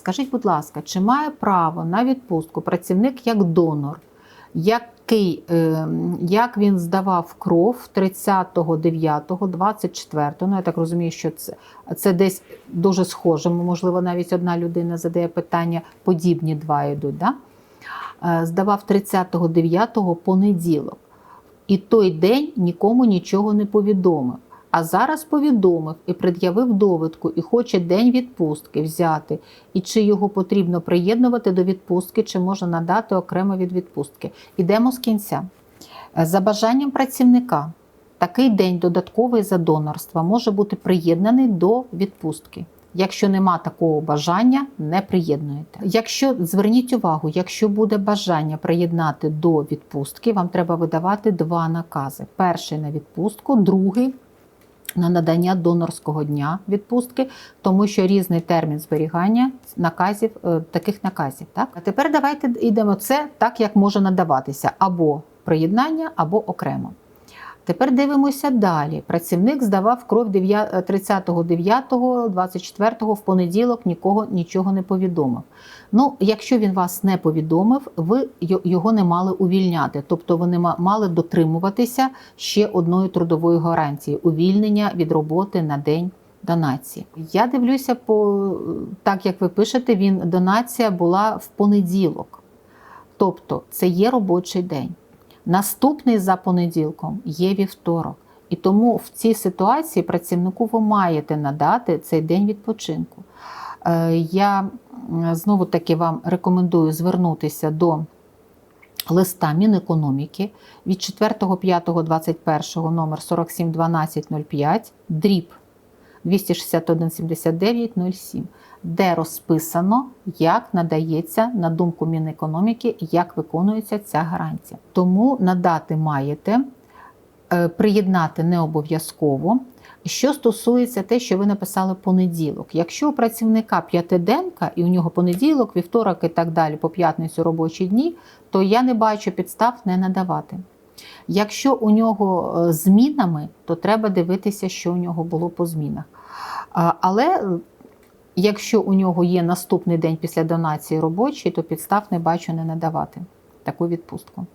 скажіть, будь ласка, чи має право на відпустку працівник як донор, який, е, як він здавав кров 30.09.24, ну я так розумію, що це, це десь дуже схоже, можливо, навіть одна людина задає питання, подібні два йдуть. Да? Е, Здавав 30.09 понеділок. І той день нікому нічого не повідомив. А зараз повідомив і пред'явив довідку, і хоче день відпустки взяти. І чи його потрібно приєднувати до відпустки, чи можна надати окремо від відпустки. Ідемо з кінця. Е, За бажанням працівника, такий день додатковий за донорства може бути приєднаний до відпустки. Якщо нема такого бажання, не приєднуєте. Якщо зверніть увагу, якщо буде бажання приєднати до відпустки, вам треба видавати два накази: перший на відпустку, другий на надання донорського дня відпустки, тому що різний термін зберігання наказів, е, таких наказів. Так? А тепер давайте йдемо це так, як може надаватися або приєднання, або окремо. Тепер дивимося далі. Працівник здавав кров 30.09.24 в понеділок, нікого нічого не повідомив. Ну, якщо він вас не повідомив, ви його не мали увільняти, тобто ви не ма- мали дотримуватися ще одної трудової гарантії увільнення від роботи на день донації. Я дивлюся по так, як ви пишете, він донація була в понеділок, тобто це є робочий день. Наступний за понеділком є вівторок. І тому в цій ситуації працівнику ви маєте надати цей день відпочинку. Е, Я знову таки вам рекомендую звернутися до листа Мінекономіки від 4.5.21 номер 471205 дріб 2617907, де розписано, як надається на думку Мінекономіки, як виконується ця гарантія. Тому надати маєте, е, приєднати не обов'язково. Що стосується те, що ви написали понеділок, якщо у працівника п'ятиденка і у нього понеділок, вівторок і так далі, по п'ятницю робочі дні, то я не бачу підстав не надавати. Якщо у нього е, змінами, то треба дивитися, що у нього було по змінах. Але е, якщо у нього є наступний день після донації робочий, то підстав не бачу не надавати таку відпустку.